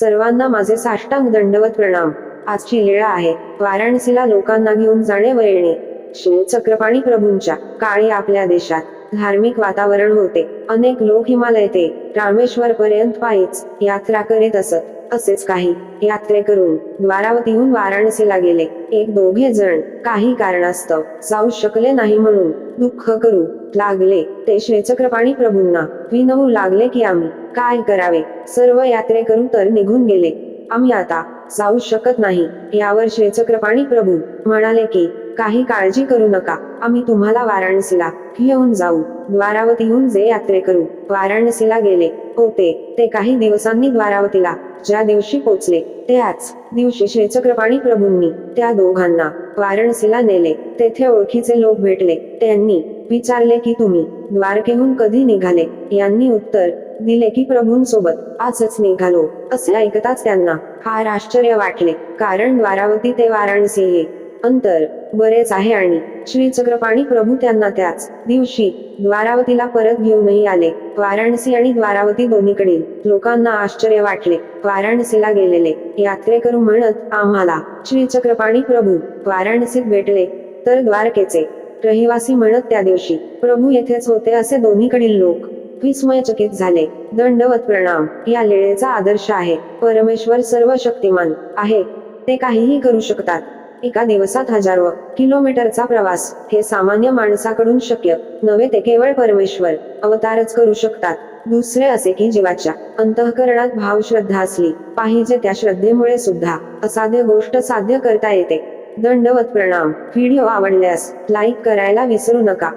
सर्वांना माझे साष्टांग दंडवत प्रणाम. आजची लीळा आहे. वाराणसीला लोकांना घेऊन जाणे व येणे. श्री चक्रपाणी प्रभूंच्या काळी आपल्या देशात. धार्मिक वातावरण होते. अनेक लोक हिमालय ते रामेश्वर पर्यंत पायीच यात्रा करीत असत. असेच काही यात्रेकरून द्वारावतीहून वाराणसीला गेले. एक दोघे जण काही कारणास्तव जाऊ शकले नाही म्हणून दुःख करू लागले. ते श्रीचक्रपाणी प्रभूंना विनवू लागले की आम्ही काय करावे? सर्व यात्रेकरू तर निघून गेले. आम्ही आता जाऊ शकत नाही. यावर श्रीचक्रपाणी प्रभू म्हणाले की काही काळजी करू नका. आम्ही तुम्हाला वाराणसीला घेऊन जाऊ. द्वारावतीहून जे यात्रे करू. वाराणसीला गेले. होते ते काही दिवसांनी द्वारावतीला ज्या दिवशी पोचले त्याच दिवशी श्रीचक्रपाणी प्रभूंनी त्या दोघांना वाराणसीला नेले. तेथे ओळखीचे लोक भेटले. त्यांनी विचारले की तुम्ही द्वारकेहून कधी निघाले? यांनी उत्तर दिले की प्रभूंसोबत आजच निघालो. असे ऐकताच त्यांना फार आश्चर्य वाटले. कारण द्वारावती ते वाराणसी हे अंतर बरेच आहे आणि श्री चक्रपाणी प्रभू त्यांना त्याच दिवशी द्वारावतीला परत घेऊनही आले. वाराणसी आणि द्वारावती दोन्हीकडील लोकांना आश्चर्य वाटले. वाराणसीला गेलेले यात्रेकरू म्हणत आम्हाला श्री चक्रपाणी प्रभू वाराणसीत भेटले तर द्वारकेचे रहिवासी म्हणत त्या दिवशी प्रभू येथेच होते असे दोन्हीकडील लोक विस्मयचकित झाले. दंडवत प्रणाम या लेळेचा आदर्श आहे. परमेश्वर सर्व शक्तिमान आहे. ते काहीही करू शकतात. एका दिवसात हजारो किलोमीटरचा प्रवास. हे सामान्य माणसाकडून शक्य. नव्हे ते केवळ परमेश्वर अवतारच करू शकतात. दुसरे असे की जीवाच्या अंतःकरणात भाव श्रद्धा असली पाहिजे त्या श्रद्धेमुळे सुद्धा असाध्य गोष्ट साध्य करता येते. दंडवत प्रणाम. व्हिडिओ आवडल्यास लाईक करायला विसरू नका.